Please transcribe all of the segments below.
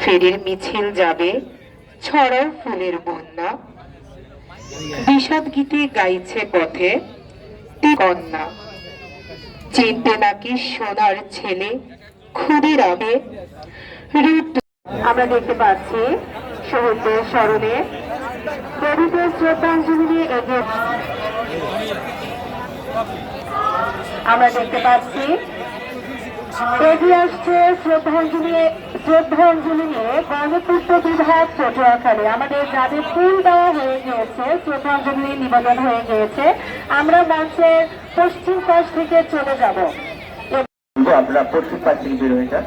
ফেরির মিছিল যাবে ছড়াও ফুলের বন্যা। বিষাদ গীতে গাইছে পথে কন্যা। চিনতে নাকি সোনার ছেলে ক্ষুদিরাবে রুদ্র আমরা দেখতে পাচ্ছি শহীদদের স্মরণে প্রভৃতির শ্রদ্ধাঞ্জলি নিয়ে এগিয়ে আমরা দেখতে পাচ্ছি এগিয়ে আসছে শ্রদ্ধাঞ্জলি শ্রদ্ধাঞ্জলি নিয়ে গণপূর্ত বিভাগ পটুয়াখালী। আমাদের যাদের ফুল দেওয়া হয়ে গিয়েছে, শ্রদ্ধাঞ্জলি নিবেদন হয়ে গিয়েছে। আমরা মঞ্চের পশ্চিম পাশ থেকে চলে যাব। আপনারা পশ্চিম পাশ থেকে বের হয়ে যান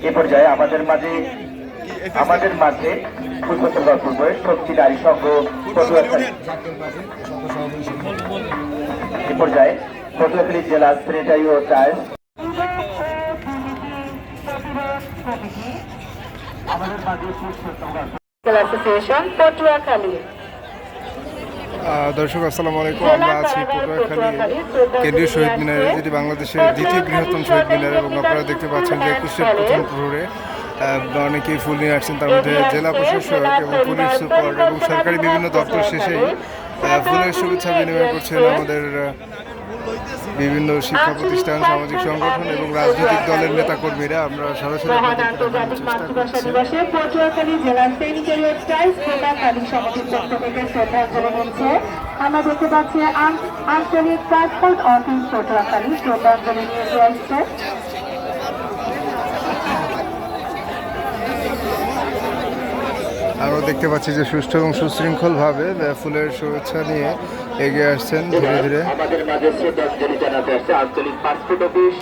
এ পর্যায়ে আমাদের মাঝে আমাদের মাঝে পূর্বতন পূর্বে শক্তি নারী সংঘ পটুয়াখালী। এ পর্যায়ে পটুয়াখালী জেলা সেক্রেটারি ও চায় আমাদের মাঝে পুরুষোত্তম অ্যাসোসিয়েশন পটুয়াখালী আহ, দর্শক আসসালামু আলাইকুম। আমরা আছি পটুয়াখালী। কেন্দ্রীয় শহীদ মিনারে যেটি বাংলাদেশের দ্বিতীয় বৃহত্তম শহীদ মিনার এবং আপনারা দেখতে পাচ্ছেন যে একুশের প্রথম প্রহরে অনেকেই ফুল নিয়ে আসছেন। তার মধ্যে জেলা প্রশাসক এবং পুলিশ সুপার এবং সরকারি বিভিন্ন দপ্তর শেষেই ফুলের শুভেচ্ছা বিনিময় করছেন আমাদের বিভিন্ন শিক্ষা প্রতিষ্ঠান সামাজিক সংগঠন এবং রাজনৈতিক দলের নেতাকর্মীরা আমরা সরাসরি আমরা দেখতে পাচ্ছি আঞ্চলিক ট্রান্সপোর্ট অফিস শ্রদ্ধাঞ্জলি নিয়ে আসছে আমরা দেখতে পাচ্ছি যে সুষ্ঠু এবং সুশৃঙ্খলভাবে ফুলের শুভেচ্ছা নিয়ে এগিয়ে আসছেন ধীরে ধীরে। আমাদের মাঝে আঞ্চলিক পাসপোর্ট অফিস